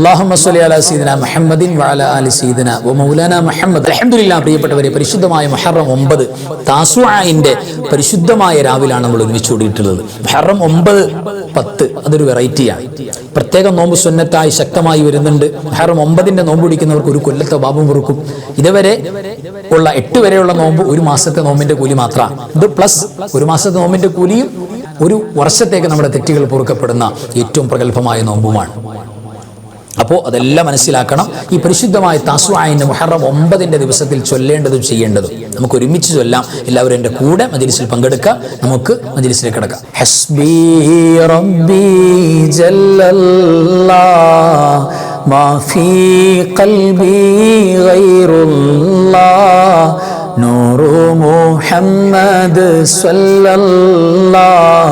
അള്ളാഹു അല സീദന മുഹമ്മദിൻ വഅല അലി സീദന മൗലാന മുഹമ്മദ്. അലഹമുല്ല പ്രിയപ്പെട്ടവരെ പരിശുദ്ധമായ മുഹറം 9 താസുആന്റെ പരിശുദ്ധമായ രാവിലാണ് നമ്മൾ ഒരുമിച്ച് കൂടിയിട്ടുള്ളത്. മുഹറം ഒമ്പത് പത്ത് അതൊരു വെറൈറ്റിയാണ്. പ്രത്യേക നോമ്പ് സുന്നത്തായി ശക്തമായി വരുന്നുണ്ട്. മുഹറം ന്റെ നോമ്പ് പിടിക്കുന്നവർക്ക് ഒരു കൊല്ലത്തെ ബാബും കുറുക്കും. ഇതുവരെ ഉള്ള എട്ട് വരെയുള്ള നോമ്പ് ഒരു മാസത്തെ നോമ്പിന്റെ കൂലി മാത്രമാണ്. ഇത് പ്ലസ് ഒരു മാസത്തെ നോമ്പിന്റെ കൂലിയും ഒരു വർഷത്തേക്ക് നമ്മുടെ തെറ്റുകൾ പൊറുക്കപ്പെടുന്ന ഏറ്റവും പ്രഗത്ഭമായ നോമ്പുമാണ്. അപ്പോൾ അതെല്ലാം മനസ്സിലാക്കണം ഈ പരിശുദ്ധമായ താസുആയിന്റെ മുഹറം ഒമ്പതിന്റെ ദിവസത്തിൽ ചൊല്ലേണ്ടതും ചെയ്യേണ്ടതും നമുക്ക് ഒരുമിച്ച് ചൊല്ലാം എല്ലാവരും എൻ്റെ കൂടെ മജിലിസിൽ പങ്കെടുക്കാം നമുക്ക് മജിലിസിലേക്ക് കിടക്കാം ഹസ്ബി റബ്ബി ജല്ലല്ലാ മാ ഫീ ഖൽബി ഗൈറുല്ലാ نور محمد صلى الله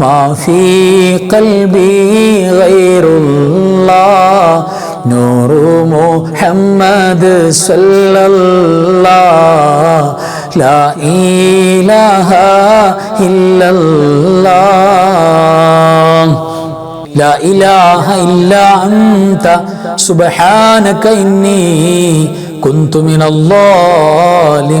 ما في قلبي غير الله. نور محمد صلى الله. لا إله إلا الله. لا إله إلا أنت. سبحانك إني كنت من الظالمين.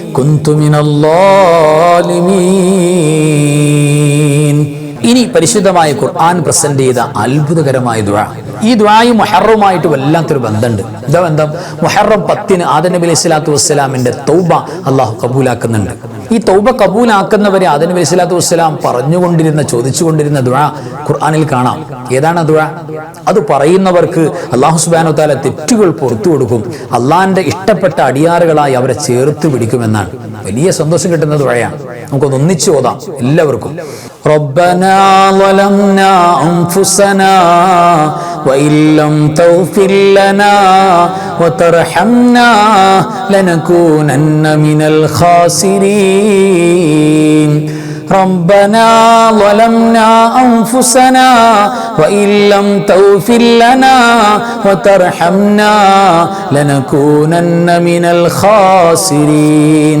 كنت من الظالمين ഇനി പരിശുദ്ധമായ ഖുർആൻ പ്രസന്റ് ചെയ്ത അത്ഭുതകരമായ ദുആ. ഈ ദ്വായും മൊഹറുമായിട്ട് വല്ലാത്തൊരു ബന്ധമുണ്ട്. എന്താ ബന്ധം? മൊഹറം പത്തിന് ആദം നബി അലൈഹി സ്വലാത്തു വസ്സലാമിന്റെ തൗബ അള്ളാഹു കബൂലാക്കുന്നുണ്ട്. ഈ തൗബ കബൂലാക്കുന്നവരെ ആദം നബി സ്വലാത്തു വസ്സലാം പറഞ്ഞുകൊണ്ടിരുന്ന ചോദിച്ചുകൊണ്ടിരുന്ന ദുആ ഖുർആനിൽ കാണാം. ഏതാണ് ദുആ? അത് പറയുന്നവർക്ക് അള്ളാഹു സുബാനു താല തെറ്റുകൾ പുറത്തു കൊടുക്കും. അള്ളാഹിന്റെ ഇഷ്ടപ്പെട്ട അടിയാറുകളായി അവരെ ചേർത്ത് പിടിക്കുമെന്നാണ്. വലിയ സന്തോഷം കിട്ടുന്ന ദുഴയാണ് നമുക്കൊന്ന് ഒന്നിച്ചു ഓതാം എല്ലാവർക്കും ربنا ظلمنا أنفسنا وإن لم تغفر لنا وترحمنا لنكونن من الخاسرين ربنا ظلمنا أنفسنا وإن لم تغفر لنا وترحمنا لنكونن من الخاسرين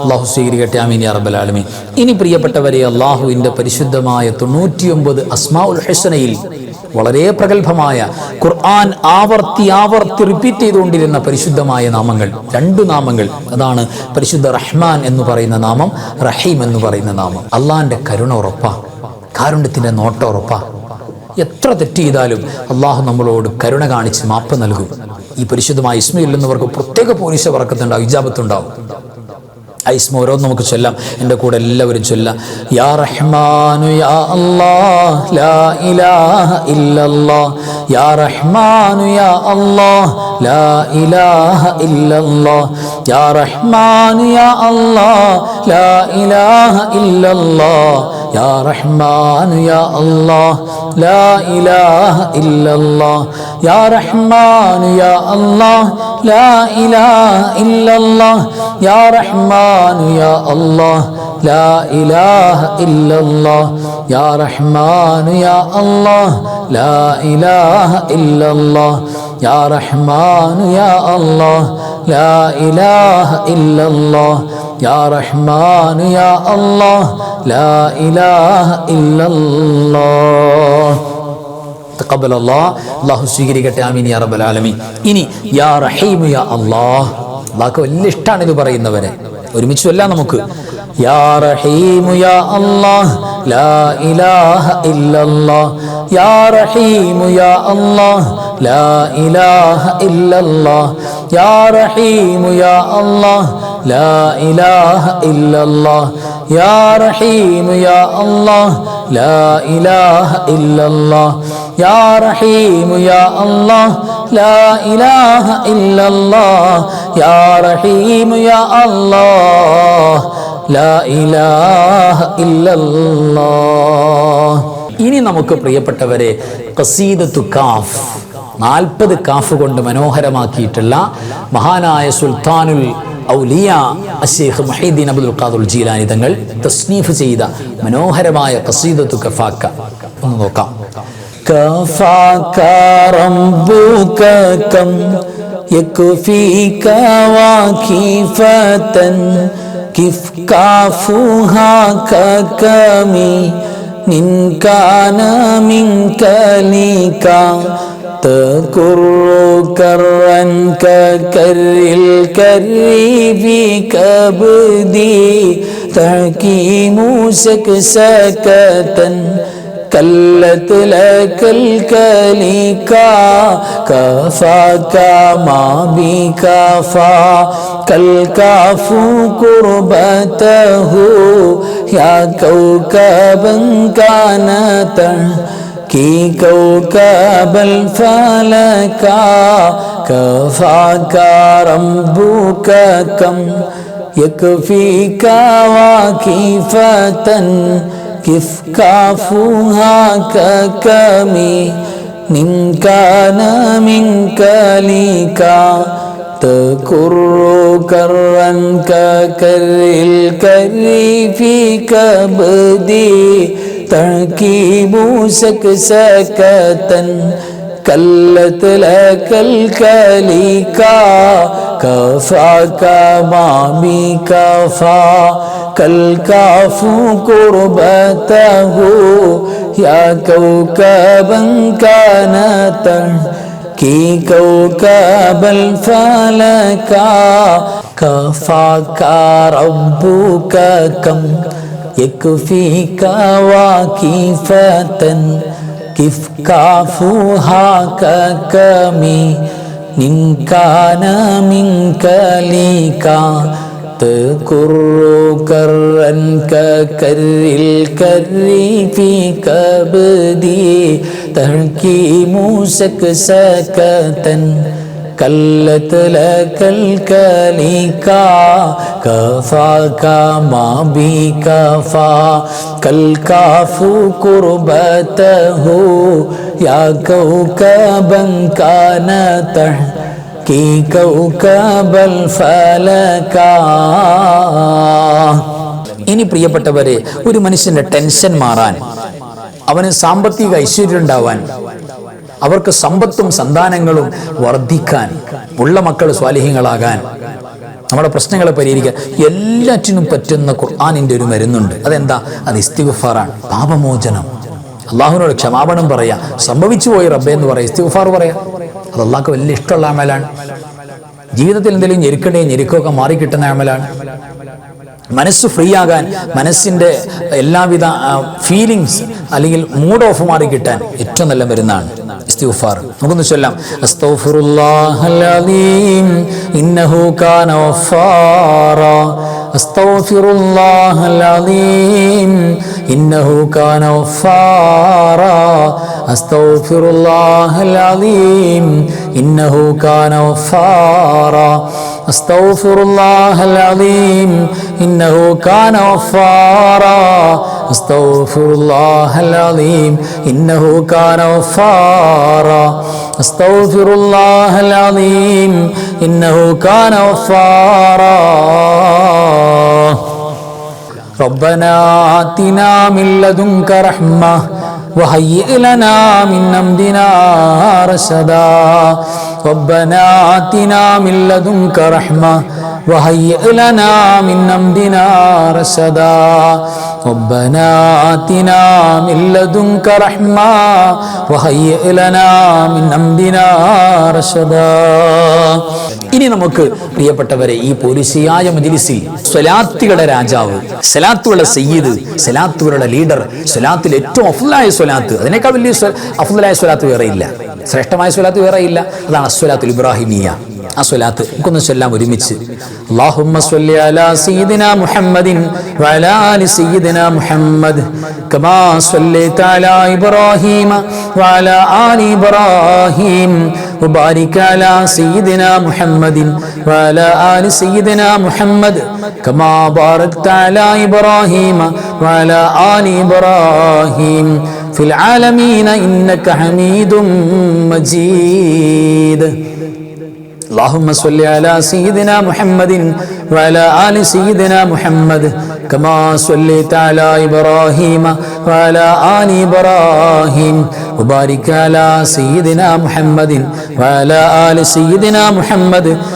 അള്ളാഹു സ്വീകരിക്കട്ടെ. ആമീൻ യാ റബ്ബൽ ആലമീൻ. ഇനി പ്രിയപ്പെട്ടവരെ അള്ളാഹുവിന്റെ പരിശുദ്ധമായ തൊണ്ണൂറ്റിയൊമ്പത് അസ്മാഉൽ ഹസനയിൽ വളരെ പ്രഗത്ഭമായ ഖുർആൻ ആവർത്തി ആവർത്തി റിപ്പീറ്റ് ചെയ്തുകൊണ്ടിരുന്ന പരിശുദ്ധമായ നാമങ്ങൾ രണ്ടു നാമങ്ങൾ. അതാണ് പരിശുദ്ധ റഹ്മാൻ എന്ന് പറയുന്ന നാമം റഹീം എന്ന് പറയുന്ന നാമം. അള്ളാഹിന്റെ കരുണ ഉറപ്പാ. കാരുണ്യത്തിന്റെ നോട്ട ഉറപ്പാ. എത്ര തെറ്റ് ചെയ്താലും അള്ളാഹു നമ്മളോട് കരുണ കാണിച്ച് മാപ്പ് നൽകും. ഈ പരിശുദ്ധമായ ഇസ്മയിൽ എന്നവർക്ക് പ്രത്യേക പോലീസ് വറക്കത്തുണ്ടാവും ഇജാബത്തുണ്ടാവും. ആ ഇസ്മ ഓരോന്ന് നമുക്ക് ചൊല്ലാം എന്റെ കൂടെ എല്ലാവരും ചൊല്ലാം. യാ റഹ്മാനു യാ അല്ലാഹ് ലാ ഇലാഹ ഇല്ലല്ലാഹ്. യാ റഹ്മാനു യാ അല്ലാഹ് ലാ ഇലാഹ ഇല്ലല്ലാഹ്. യാ റഹ്മാനു യാ അല്ലാഹ് ഇലാഹ ഇല്ലല്ലാഹ്. യാ റഹ്മാനു യാ അല്ലാഹ് ലാ ഇലാഹ ഇല്ലല്ലാഹ് യാ റഹ്മാനു യാ അല്ലാഹ് ലാ ഇലാഹ ഇല്ലല്ലാഹ് യാ റഹ്മാനു യാ അല്ലാഹ് ലാ ഇലാഹ ഇല്ലല്ലാഹ് യാ റഹ്മാനു യാ അല്ലാഹ് ലാ ഇലാഹ ഇല്ലല്ലാഹ് യാ റഹ്മാനു അല്ലാഹ് ലാ ഇലാഹ ഇല്ലല്ലാഹ്. യാ റഹ്മാനു യാ അല്ലാഹ്. ലാ ഇലാഹ ഇല്ലല്ലാഹ്. തഖബ്ബൽ അല്ലാഹ് അല്ലാഹു സ്വീകരിക്കട്ടെ. ആമീൻ യാ റബ്ബൽ ആലമീൻ. ഇനി യാ റഹീം യാ അല്ലാഹ്. അല്ലാഹ്ക്ക് വലിയ ഇഷ്ടമാണ് ഇത് പറയുന്നവരെ. ഒരുമിച്ച് എല്ലാം നമുക്ക്. യാ റഹീമു യാ അല്ലാഹ്. ലാ ഇലാഹ ഇല്ലല്ലാഹ്. യാ റഹീമു യാ അല്ലാഹ്. ഇനി നമുക്ക് പ്രിയപ്പെട്ടവരെ ഖസീദത്തു കാഫ്. നാൽപ്പത് കാഫ് കൊണ്ട് മനോഹരമാക്കിയിട്ടുള്ള മഹാനായ സുൽത്താനുൽ ഔലിയ അഷേഖ് മഹീദ്ദീൻ അബ്ദുൽ ഖാദുൽ ജീലാനി തങ്ങൾ തസ്നീഫ് ചെയ്ത മനോഹരമായ ഖസീദത്തു കഫാക്ക ഒന്ന് നോക്കാം كفاك ربك كم يكفيك واكفة كيف كافوها ككمي من كان منك لك تكر كرا ككر الكر في كبدي تحكيم سكسكة كلت لك الكليكا كفاك ما بكفا كالكاف كربته يا كوكبا كانت كي كوكب الفلكا كفاك ربك كم يكفيك واكفة كيف كافوها ككمي من كان منك ليكا تكر كرا ككر الكر في كبدي تركيب سكسكة كلت لك الكليكا كفاك ما بكفا كالكاف كربته يا كوكبا كانت كي كوكب الفلكا كفاك ربك كم يكفيك واكفة كيف كافوها ككمي إن كان منك ليكا تكر كرا ككر الكر في كبدي تركيم سكسكة كلت لك الكليكا كفاك ما بكفا كالكاف كربته يا كوكبا كان تحكي كوكب الفلكا ഇനി പ്രിയപ്പെട്ടവരെ ഒരു മനുഷ്യന്റെ ടെൻഷൻ മാറാൻ അവന് സാമ്പത്തിക ഐശ്വര്യം ഉണ്ടാവാൻ അവർക്ക് സമ്പത്തും സന്താനങ്ങളും വർദ്ധിക്കാൻ ഉള്ള മക്കൾ സ്വാലിഹ്യങ്ങളാകാൻ. നമ്മുടെ പ്രശ്നങ്ങളെ പരിഹരിക്കാൻ എല്ലാറ്റിനും പറ്റുന്ന ഖുർആാനിന്റെ ഒരു മരുന്നുണ്ട്. അതെന്താ? അത് ഇസ്തിഗുഫാറാണ്. പാപമോചനം. അള്ളാഹുവിനോട് ക്ഷമാപണം പറയാ. സംഭവിച്ചു പോയി റബ്ബെ എന്ന് പറയാം. ഇസ്തിഗുഫാർ പറയാം. അത് അള്ളാഹ്ക്ക് വലിയ ഇഷ്ടമുള്ള അമലാണ്. ജീവിതത്തിൽ എന്തെങ്കിലും ഞെരുക്കണ്ടേ ഞെരുക്കമൊക്കെ മാറിക്കിട്ടുന്ന അമലാണ്. മനസ്സ് ഫ്രീ ആകാൻ മനസ്സിന്റെ എല്ലാവിധ ഫീലിങ്സ് അല്ലെങ്കിൽ മൂഡ് ഓഫ് മാറി കിട്ടാൻ ഏറ്റവും നല്ല മരുന്നാണ്. ഇസ്തിഗ്ഫാർ. നമുക്കൊന്ന് ചൊല്ലാം. അസ്തഗ്ഫിറുല്ലാഹൽ അലീം ഇന്നഹു കാന ഗഫാറ അസ്തഗ്ഫിറുല്ലാഹൽ അലീം ഇന്നഹു കാന ഗഫാറ അസ്തഗ്ഫിറുല്ലാഹൽ ഇന്നഹു കാന ഗഫാറ أستغفر الله العظيم إنه كان غفارا. أستغفر الله العظيم إنه كان غفارا. أستغفر الله العظيم إنه كان غفارا. ربنا آتنا من لدنك رحمة وهيئ لنا من أمرنا رشدا. ربنا آتنا من لدنك رحمة وهيئ لنا من أمرنا رشدا. ربنا آتنا من لدنك رحمة وهيئ لنا من أمرنا رشدا ഇനി നമുക്ക് പ്രിയപ്പെട്ടവരെ ഈ പോലീസിയായ മജിലിസിൽ സ്വലാത്തുകളുടെ രാജാവ് സ്വലാത്തുകളുടെ സയ്യിദ് സ്വലാത്തുകളുടെ ലീഡർ സ്വലാത്തിൽ ഏറ്റവും അഫുലായ സ്വലാത്ത് അതിനേക്കാൾ വലിയ സ്വ- അഫുലായ സ്വലാത്ത് വേറെ ഇല്ല ശ്രേഷ്ഠമായ സ്വലാത്ത് വേറെ ഇല്ല അതാണ് അസ്വലാത്തുൽ ഇബ്രാഹിമിയ ആ സ്വലാത്ത് നമുക്കൊന്ന് ചൊല്ലാം ഒരുമിച്ച് അല്ലാഹുമ്മ സ്വല്ലി അലാ സയ്യിദിന മുഹമ്മദിൻ വഅലാ ആലി സയ്യിദിന മുഹമ്മദ് കമാ സ്വല്ലൈത അലാ ഇബ്രാഹീമ വഅലാ ആലി ഇബ്രാഹീം وبارك على سيدنا محمد وعلى آل سيدنا محمد كما باركت على إبراهيم وعلى آل إبراهيم في العالمين إنك حميد مجيد اللهم صل على سيدنا محمد وعلى آل سيدنا محمد كما صليت على إبراهيم وعلى آل إبراهيم وبارك على سيدنا محمد وعلى آل سيدنا محمد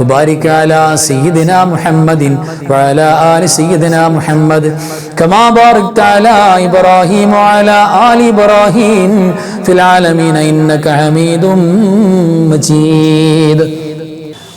وبارك على سيدنا محمد وعلى آل سيدنا محمد. كما باركت على إبراهيم وعلى آل إبراهيم في العالمين إنك حميد مجيد.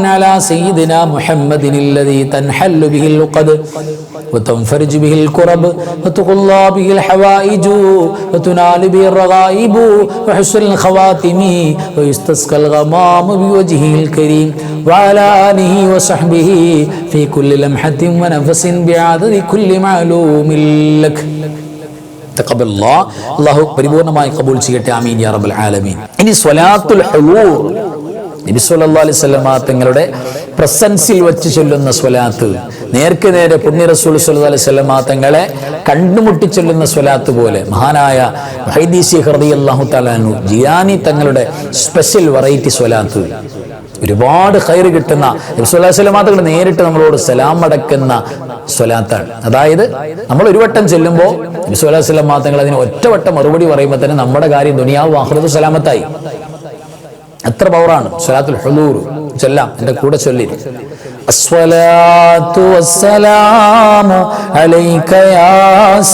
على سيدنا محمد الذي تنحل به اللقد وتنفرج به الكرب وتقضى به الحوائج وتنال به الرغائب وحسن الخواتم ويستسقى الغمام بوجهه الكريم وعلى آله وصحبه في كل لمحة ونفس بعدد كل معلوم لك തഖബ്ബൽ അല്ലാഹ്. അള്ളാഹു പരിപൂർണമായി കബൂൽ ചെയ്യട്ടെ ആമീൻ യാ റബ്ബൽ ആലമീൻ ഇനി സ്വലാത്തുൽ ഹുളൂർ നബി സല്ലല്ലാഹു അലൈഹി വസല്ലമ തങ്ങളുടെ പ്രസൻസിൽ വെച്ച് ചൊല്ലുന്ന സ്വലാത്ത്. നേർക്ക് നേരെ പുണ്യ റസൂൽ സല്ലല്ലാഹു അലൈഹി വസല്ലമ തങ്ങളെ കണ്ടുമുട്ടി ചൊല്ലുന്ന സ്വലാത്ത് പോലെ മഹാനായ ഹൈദീസി ഹൃദി അള്ളാഹു അൻഹു ജിയാനി തങ്ങളുടെ സ്പെഷ്യൽ വെറൈറ്റി സ്വലാത്ത്. ഒരുപാട് ഹൈർ കിട്ടുന്ന നബിസ്വല്ലാസ്ലമാതകൾ നേരിട്ട് നമ്മളോട് സലാം അടക്കുന്ന സ്വലാത്താണ്. അതായത് നമ്മൾ ഒരു വട്ടം ചെല്ലുമ്പോൾ നബിസ്വല്ലാസ്ലം മാതങ്ങൾ അതിന് ഒറ്റവട്ടം മറുപടി പറയുമ്പോൾ തന്നെ നമ്മുടെ കാര്യം ദുനിയാവ് ആഹ്റദ് സലാമത്തായി. എത്ര പവറാണ് സ്വലാത്തുൽ ഹുലൂർ ചൊല്ലാം എൻ്റെ കൂടെ ചൊല്ലി الصلاة والسلام عليك يا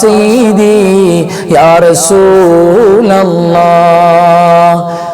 سيدي يا رسول الله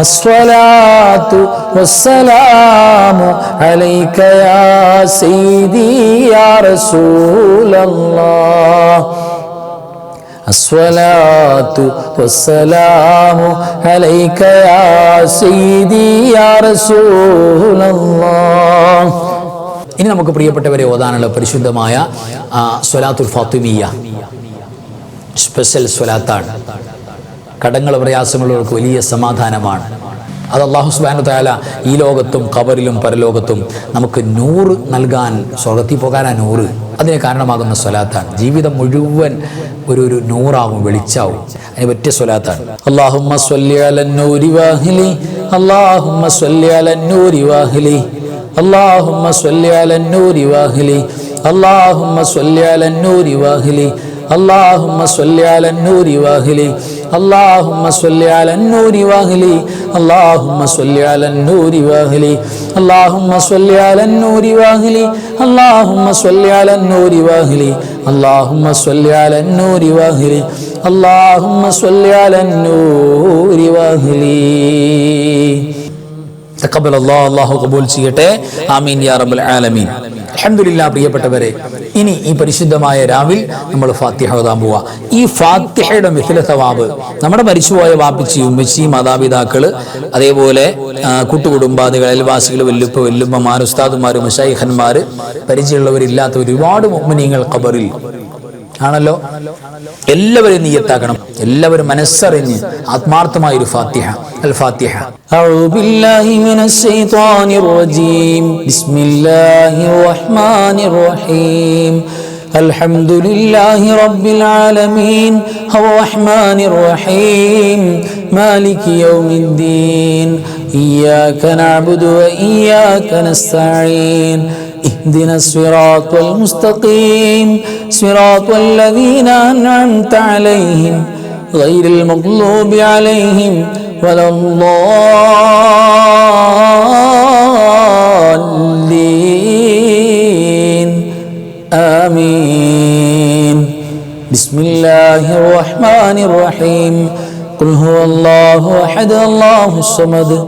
الصلاة والسلام عليك يا سيدي يا رسول الله الصلاة والسلام عليك يا سيدي يا رسول الله ഇനി നമുക്ക് പ്രിയപ്പെട്ടവരെ ഓതാനുള്ള പരിശുദ്ധമായ ആ, സ്വലാത്തുൽ ഫാത്തിമിയ സ്പെഷ്യൽ സ്വലാത്താണ് കടങ്ങൾ പ്രയാസങ്ങളുള്ളവർക്ക് വലിയ സമാധാനമാണ്. അത് അള്ളാഹു സുബാനു താല ഈ ലോകത്തും ഖബറിലും പരലോകത്തും നമുക്ക് നൂറ് നൽകാൻ സ്വർഗത്തിൽ പോകാനാ നൂറ്. അതിന് കാരണമാകുന്ന സ്വലാത്താണ്. ജീവിതം മുഴുവൻ ഒരു ഒരു നൂറാവും വെളിച്ചാവും. അതിന് പറ്റിയ സ്വലാത്താണ്. അള്ളാഹുമ്മ അള്ളാഹുമ്മ അള്ളാഹുമ്മ സ്വല്ലി അലന്നൂരി വാഹിലി اللهم صل على النور واهلي اللهم صل على النور واهلي اللهم صل على النور واهلي اللهم صل على النور واهلي اللهم صل على النور واهلي اللهم صل على النور واهلي اللهم صل على النور واهلي اللهم صل على النور അഹമ്മദില്ല പ്രിയപ്പെട്ടവരെ ഇനി ഈ പരിശുദ്ധമായ രാവിൽ നമ്മൾ ഫാത്തിഹ ഓതാൻ പോവുക ഈ ഫാത്തിഹയുടെ മിഥില സവാബ് നമ്മുടെ മരിച്ചുപോയ വാപ്പിച്ചി ഉമ്മച്ചി മാതാപിതാക്കൾ അതേപോലെ കൂട്ടുകുടുംബാദികൾ അയൽവാസികൾ വല്ലുപ്പ് വല്ലുമ്മമാർ ഉസ്താദുമാർ മുഷൈഖന്മാർ പരിചയമുള്ളവരില്ലാത്ത ഒരുപാട് മുഗ്മിനീങ്ങൾ ഖബറിൽ ആണല്ലോ എല്ലാവരും നീയത്താക്കണം എല്ലാവരും മനസ്സറിഞ്ഞ് ആത്മാർത്ഥമായ ഒരു ഫാത്തിഹ അൽ ഫാത്തിഹ أعوذ بالله من الشيطان الرجيم بسم الله الرحمن الرحيم الحمد لله رب العالمين الرحمن الرحيم مالك يوم الدين إياك نعبد وإياك نستعين اهدنا الصراط المستقيم. صراط الذين أنعمت عليهم غير المغلوب عليهم ولا الضالين. آمين. بسم الله الرحمن الرحيم. قل هو الله أحد الله الصمد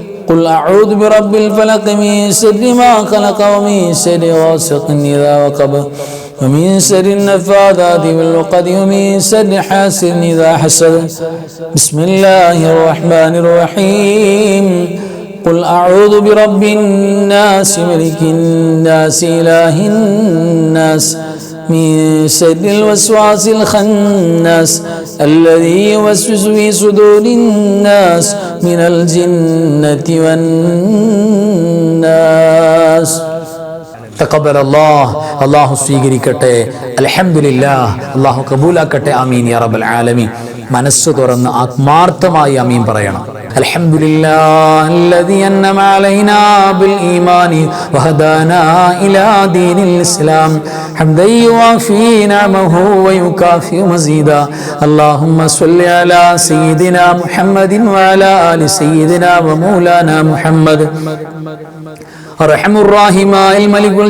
قل أعوذ برب الفلق من شر ما خلق ومن شر غاسق إذا وقب ومن شر النفاذات بالعقد ومن شر حاسد إذا حسد. بسم الله الرحمن الرحيم. قل أعوذ برب الناس ملك الناس إله الناس. من شر الوسواس الخناس الذي يوسوس في صدور الناس من الجنة والناس തക്കബൽ അല്ലാഹ് അള്ളാഹു സ്വീകരിക്കട്ടെ അൽഹംദുലില്ലാ അള്ളാഹു കബൂലാക്കട്ടെ ആമീൻ യാ റബ്ബൽ ആലമീൻ മനസ്സ് തുറന്ന് ആത്മാർത്ഥമായി ആമീൻ പറയണം الحمد لله الذي أنم علينا بالإيمان وهدانا إلى دين الإسلام. حمدا يوافي نعمه ويكافي مزيدا. اللهم صل على سيدنا محمد وعلى آل سيدنا ومولانا محمد. റഹമുറാഹിമായ മലികുൽ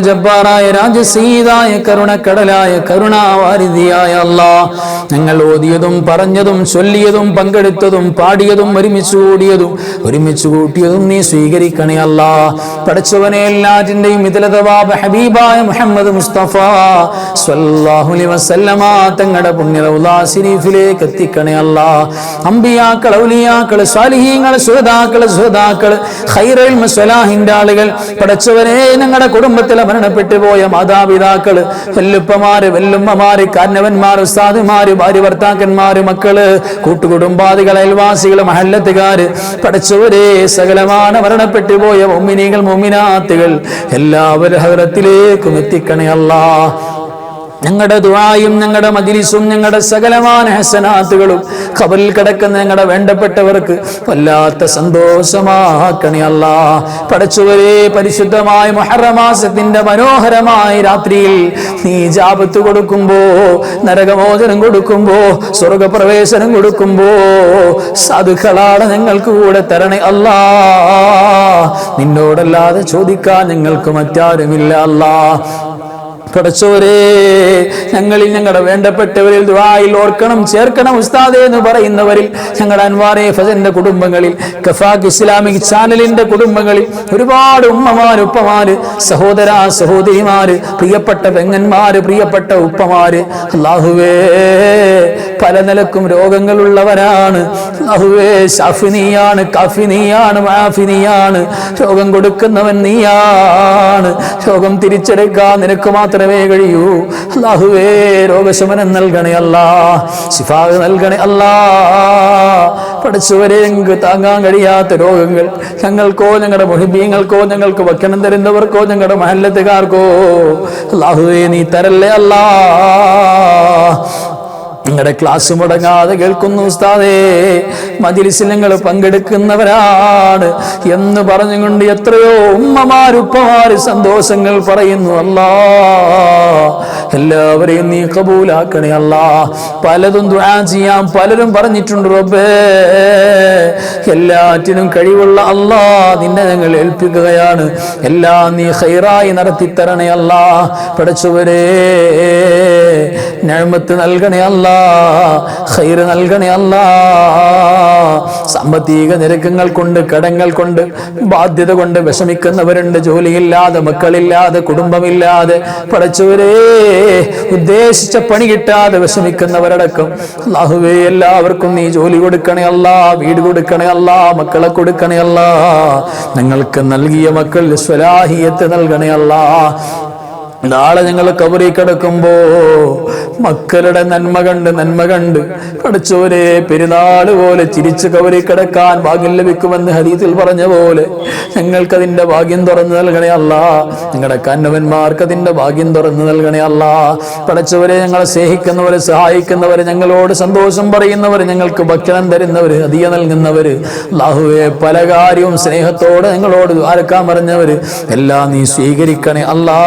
ഞങ്ങൾ ഓതിയതും പറഞ്ഞതും ചൊല്ലിയതും പങ്കെടുത്തതും പാടിയതും ഒരുമിച്ച് കൂടിയതും ഒരുമിച്ച് കൂട്ടിയതും നീ സ്വീകരിക്കണേ അല്ല പഠിച്ചവനെ എല്ലാറ്റിന്റെയും ഹബീബായ വസല്ലമ തങ്ങളുടെ പുണ്യ എത്തിക്കണേ അല്ല അമ്പിയാക്കൾ ഔലിയാക്കൾ സ്വാലിഹീങ്ങൾ സുഹതാക്കൾ സുഹതാക്കൾ ഹൈറൽ മുസ്വലാഹിന്റെ ആളുകൾ പഠിച്ചവനെ ഞങ്ങളുടെ കുടുംബത്തിലെ മരണപ്പെട്ടു പോയ മാതാപിതാക്കൾ വെല്ലുപ്പമാര് വെല്ലുമ്മമാര് കാരണവന്മാർ ഉസ്താദുമാര് ഭാര്യ ഭർത്താക്കന്മാര് മക്കൾ കൂട്ടുകുടുംബാദികൾ അയൽവാസികൾ മഹല്ലത്തുകാര് പഠിച്ചവരെ സകലമാണ് മരണപ്പെട്ടു പോയ മൊമ്മിനികൾ മൊമ്മിനാത്തുകൾ എല്ലാവരും ഹൃത്തിലേക്കും എത്തിക്കണേ അല്ലാ ഞങ്ങളുടെ ദുആയും ഞങ്ങളുടെ മജിലിസും ഞങ്ങളുടെ സകലമാന ഹസനാത്തുകളും ഖബറിൽ കിടക്കുന്ന ഞങ്ങളുടെ വേണ്ടപ്പെട്ടവർക്ക് വല്ലാത്ത സന്തോഷമാക്കണേ അല്ല. പടച്ചുവരെ പരിശുദ്ധമായ മഹറമാസത്തിന്റെ മനോഹരമായ രാത്രിയിൽ നീ ജാപത്ത് കൊടുക്കുമ്പോ നരകമോചനം കൊടുക്കുമ്പോ സ്വർഗപ്രവേശനം കൊടുക്കുമ്പോ സാധുക്കളാണ് ഞങ്ങൾക്ക് കൂടെ തരണേ അല്ലാ. നിന്നോടല്ലാതെ ചോദിക്കാൻ ഞങ്ങൾക്ക് മറ്റാരുമില്ല അല്ലാ. പടച്ചോരേ ഞങ്ങളിൽ ഞങ്ങളുടെ വേണ്ടപ്പെട്ടവരിൽ ദുആയിൽ ഓർക്കണം ചേർക്കണം ഉസ്താദേ എന്ന് പറയുന്നവരിൽ ഞങ്ങളുടെ അൻവാറെ ഫസന്റെ കുടുംബങ്ങളിൽ കഫാഖ് ഇസ്ലാമിക് ചാനലിന്റെ കുടുംബങ്ങളിൽ ഒരുപാട് ഉമ്മമാര് ഉപ്പമാര് സഹോദര സഹോദരിമാര് പ്രിയപ്പെട്ട പെങ്ങന്മാര് പ്രിയപ്പെട്ട ഉപ്പമാര് അല്ലാഹുവേ പല നിലക്കും രോഗങ്ങളുള്ളവരാണ് അല്ലാഹുവേ കഫിനിയാണ് മാഫിനിയാണ്. രോഗം കൊടുക്കുന്നവൻ നീയാണ്. രോഗം തിരിച്ചെടുക്കാൻ നിനക്ക് മാത്രമേ കഴിയൂ. അല്ലാഹുവേ രോഗശമനം നൽകണേ അല്ലാ. ശിഫാഗ് നൽകണേ അല്ലാ. പഠിച്ചവരെ താങ്ങാൻ കഴിയാത്ത രോഗങ്ങൾ. ഞങ്ങൾക്കോ ഞങ്ങളുടെ മുഹിബീങ്ങൾക്കോ ഞങ്ങൾക്ക് ഭക്ഷണം തരുന്നവർക്കോ ഞങ്ങളുടെ മഹല്ലത്തുകാർക്കോ അല്ലാഹുവേ നീ തരല്ലേ അല്ലാ. നിങ്ങളുടെ ക്ലാസ് മുടങ്ങാതെ കേൾക്കുന്നു ഉസ്താദേ. മജിലിസിൽ നിങ്ങൾ പങ്കെടുക്കുന്നവരാണ് എന്ന് പറഞ്ഞുകൊണ്ട് എത്രയോ ഉമ്മമാരുപ്പമാര് സന്തോഷങ്ങൾ പറയുന്നു. അല്ലാ എല്ലാവരെയും നീ കബൂലാക്കണേ അല്ലാ. പലതും ദുആ ചെയ്യാൻ പലരും പറഞ്ഞിട്ടുണ്ട് റബ്ബേ. എല്ലാറ്റിനും കഴിവുള്ള അല്ലാ നിന്നെ ഞങ്ങൾ ഏൽപ്പിക്കുകയാണ്. എല്ലാം നീ ഹൈറായി നടത്തി തരണേ അല്ലാ. പഠിച്ചവരേ. ഞാമത്ത് നൽകണേ അല്ല ഹൈറ് നൽകണേ അല്ല. സാമ്പത്തിക നിരക്കങ്ങൾ കൊണ്ട് കടങ്ങൾ കൊണ്ട് ബാധ്യത കൊണ്ട് വിഷമിക്കുന്നവരുണ്ട്. ജോലിയില്ലാതെ മക്കളില്ലാതെ കുടുംബമില്ലാതെ പഠിച്ചവരേ ഉദ്ദേശിച്ച പണി കിട്ടാതെ വിഷമിക്കുന്നവരടക്കം. അല്ലാഹുവേ എല്ലാവർക്കും നീ ജോലി കൊടുക്കണേ അല്ല വീട് കൊടുക്കണേ അല്ല മക്കളെ കൊടുക്കണേ അല്ല. നിങ്ങൾക്ക് നൽകിയ മക്കൾ സ്വലാഹിയത്ത് നൽകണേ അല്ല. നാളെ ഞങ്ങൾ കബറി കിടക്കുമ്പോ മക്കളുടെ നന്മ കണ്ട് നന്മ കണ്ട് പഠിച്ചവരെ പെരുന്നാൾ പോലെ ചിരിച്ച് കബറി കിടക്കാൻ ഭാഗ്യം ലഭിക്കുമെന്ന് ഹരീതിൽ പറഞ്ഞ പോലെ ഞങ്ങൾക്ക് അതിന്റെ ഭാഗ്യം തുറന്നു നൽകണേ അല്ല. ഞങ്ങളുടെ കന്നവന്മാർക്ക് അതിന്റെ ഭാഗ്യം തുറന്നു നൽകണേ അല്ല. പഠിച്ചവരെ ഞങ്ങളെ സ്നേഹിക്കുന്നവരെ സഹായിക്കുന്നവര് ഞങ്ങളോട് സന്തോഷം പറയുന്നവർ ഞങ്ങൾക്ക് ഭക്ഷണം തരുന്നവര് അധിക നൽകുന്നവര് അല്ലാഹുവേ പല കാര്യവും സ്നേഹത്തോടെ ഞങ്ങളോട് ആരക്കാൻ പറഞ്ഞവര് എല്ലാം നീ സ്വീകരിക്കണേ അല്ലാ.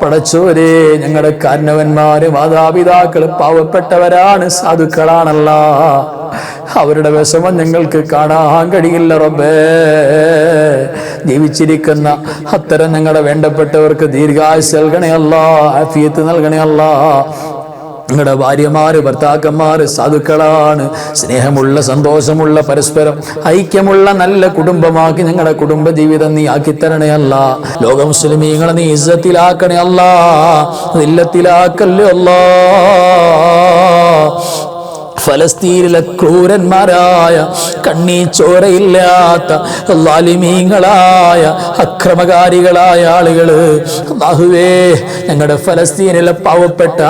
പടച്ചോരെ ഞങ്ങളുടെ കാരണവന്മാര് മാതാപിതാക്കൾ പാവപ്പെട്ടവരാണ് സാധുക്കളാണല്ല. അവരുടെ വിഷമം ഞങ്ങൾക്ക് കാണാൻ കഴിയില്ല റബ്ബേ. ജീവിച്ചിരിക്കുന്ന അത്തരം ഞങ്ങളുടെ വേണ്ടപ്പെട്ടവർക്ക് ദീർഘായുസ് നൽകണേ അല്ല അഫിയത്ത് നൽകണേ അല്ല നിങ്ങളുടെ ഭാര്യമാര് ഭർത്താക്കന്മാര് സാധുക്കളാണ്. സ്നേഹമുള്ള സന്തോഷമുള്ള പരസ്പരം ഐക്യമുള്ള നല്ല കുടുംബമാക്കി ഞങ്ങളുടെ കുടുംബ ജീവിതം നീ ആക്കിത്തരണേ അല്ല. ലോക മുസ്ലിമീങ്ങളെ നീ ഇസ്സത്തിലാക്കണേ അല്ല. അല്ലാ. ഫലസ്തീനിലെ ക്രൂരന്മാരായ കണ്ണീച്ചോരയില്ലാത്ത ലാലിമീങ്ങളായ അക്രമകാരികളായ ആളുകൾ ബാഹുവേ ഞങ്ങളുടെ ഫലസ്തീനിലെ പാവപ്പെട്ട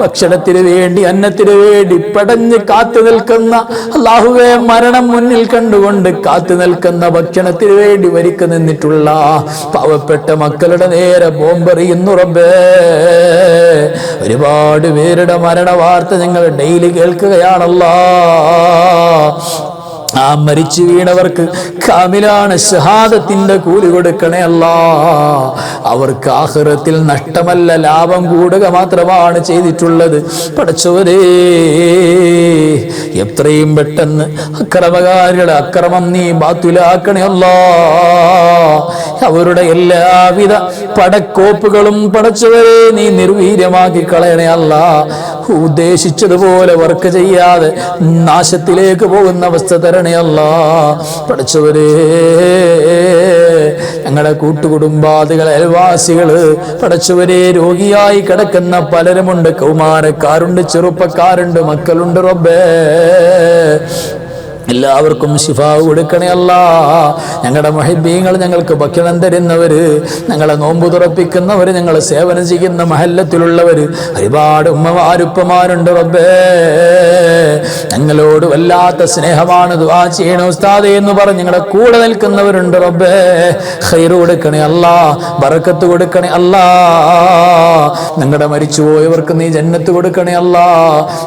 ഭക്ഷണത്തിന് വേണ്ടി അന്നത്തിന് വേണ്ടി പടഞ്ഞ് കാത്തു നിൽക്കുന്ന അല്ലാഹുവേ മരണം മുന്നിൽ കണ്ടുകൊണ്ട് കാത്തു നിൽക്കുന്ന ഭക്ഷണത്തിന് വേണ്ടി വരിക്ക് നിന്നിട്ടുള്ള പാവപ്പെട്ട മക്കളുടെ നേരെ ബോംബെറിയുന്നുറമ്പേ ഒരുപാട് പേരുടെ മരണ വാർത്ത ഞങ്ങൾ ഡെയിലി കേൾക്കുകയാണല്ലോ ആ മരിച്ചു വീണവർക്ക് കാമിലാണ് ഷഹാദത്തിന്റെ കൂലി കൊടുക്കണേ അല്ല. അവർക്ക് ആഹ്റത്തിൽ നഷ്ടമല്ല ലാഭം കൂടുക മാത്രമാണ് ചെയ്തിട്ടുള്ളത്. പഠിച്ചവരേ എത്രയും പെട്ടെന്ന് അക്രമകാരിയുടെ അക്രമം നീ ബാത്തുലാക്കണേ അല്ല. അവരുടെ എല്ലാവിധ പടക്കോപ്പുകളും പടച്ചവരെ നീ നിർവീര്യമാക്കി കളയണേ അല്ല. ഉദ്ദേശിച്ചതുപോലെ വർക്ക് ചെയ്യാതെ നാശത്തിലേക്ക് പോകുന്ന അവസ്ഥ തരണേ അല്ല? പഠിച്ചവരേ ഞങ്ങളുടെ കൂട്ടുകുടുംബാദികൾ അയൽവാസികൾ പഠിച്ചവരെ രോഗിയായി കിടക്കുന്ന പലരുമുണ്ട്. കൗമാരക്കാരുണ്ട് ചെറുപ്പക്കാരുണ്ട് മക്കളുണ്ട് റബ്ബേ. എല്ലാവർക്കും ശിഫാവ് കൊടുക്കണേ അല്ല. ഞങ്ങളുടെ മഹിബീങ്ങൾ ഞങ്ങൾക്ക് ഭക്ഷണം തരുന്നവര് ഞങ്ങളെ നോമ്പ് തുറപ്പിക്കുന്നവർ ഞങ്ങളെ സേവനം ചെയ്യുന്ന മഹല്ലത്തിലുള്ളവർ ഒരുപാട് ഉമ്മമാരുപ്പമാരുണ്ട് റബ്ബേ. ഞങ്ങളോട് വല്ലാത്ത സ്നേഹമാണ് ദുവാ ചെയ്യണ ഉസ്താദ് എന്ന് പറഞ്ഞ് ഞങ്ങളുടെ കൂടെ നിൽക്കുന്നവരുണ്ട് റബ്ബേ. ഹൈറ് കൊടുക്കണേ അല്ല ബറക്കത്ത് കൊടുക്കണേ അല്ല. ഞങ്ങളുടെ മരിച്ചുപോയവർക്ക് നീ ജന്നത്ത് കൊടുക്കണേ അല്ല.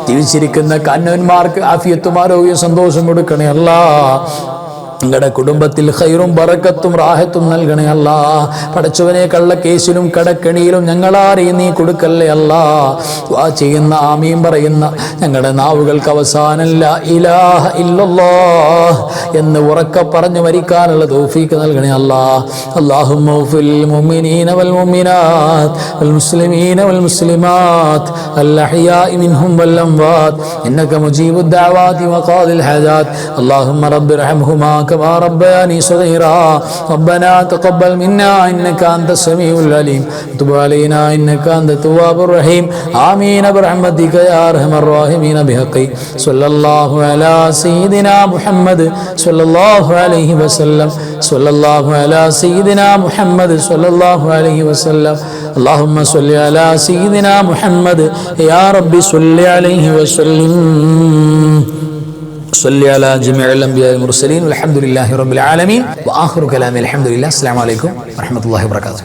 ജീവിച്ചിരിക്കുന്ന കന്നവന്മാർക്ക് ആഫിയത്തും ആരോഗ്യം സന്തോഷം കൊടുക്കണേ അല്ല. നിങ്ങളുടെ കുടുംബത്തിൽ ഹൈറും ബറക്കത്തും റാഹത്തും നൽകണേ അല്ല. പടച്ചവനെ കള്ളക്കേസിലും കടക്കണിയിലും ഞങ്ങളാരെ നീ കൊടുക്കല്ലേ അല്ല. ആ ചെയ്യുന്ന ആമീം പറയുന്ന ഞങ്ങളുടെ നാവുകൾക്ക് അവസാനല്ല ഇലാഹ ഇല്ലല്ലോ എന്ന് ഉറക്ക പറഞ്ഞു മരിക്കാനുള്ള തോഫീക്ക് നൽകണേ അല്ല. അള്ളാഹും اغفر للمؤمنين والمؤمنات والمسلمين والمسلمات الأحياء منهم والأموات إنك مجيب الدعوات وقاضي الحاجات اللهم رب ارحمهما كما ربياني صغيرا ربنا تقبل منا إنك أنت السميع العليم تب علينا إنك أنت التواب الرحيم آمين برحمتك يا أرحم الراحمين بحقي صلى الله على سيدنا محمد صلى الله عليه وسلم صلى الله على سيدنا محمد صلى الله عليه وسلم اللهم صل على سيدنا محمد يا رب صل عليه وسلم صل على جميع الأنبياء والمرسلين والحمد لله رب العالمين. وآخر كلامي الحمد لله. السلام عليكم ورحمة الله وبركاته.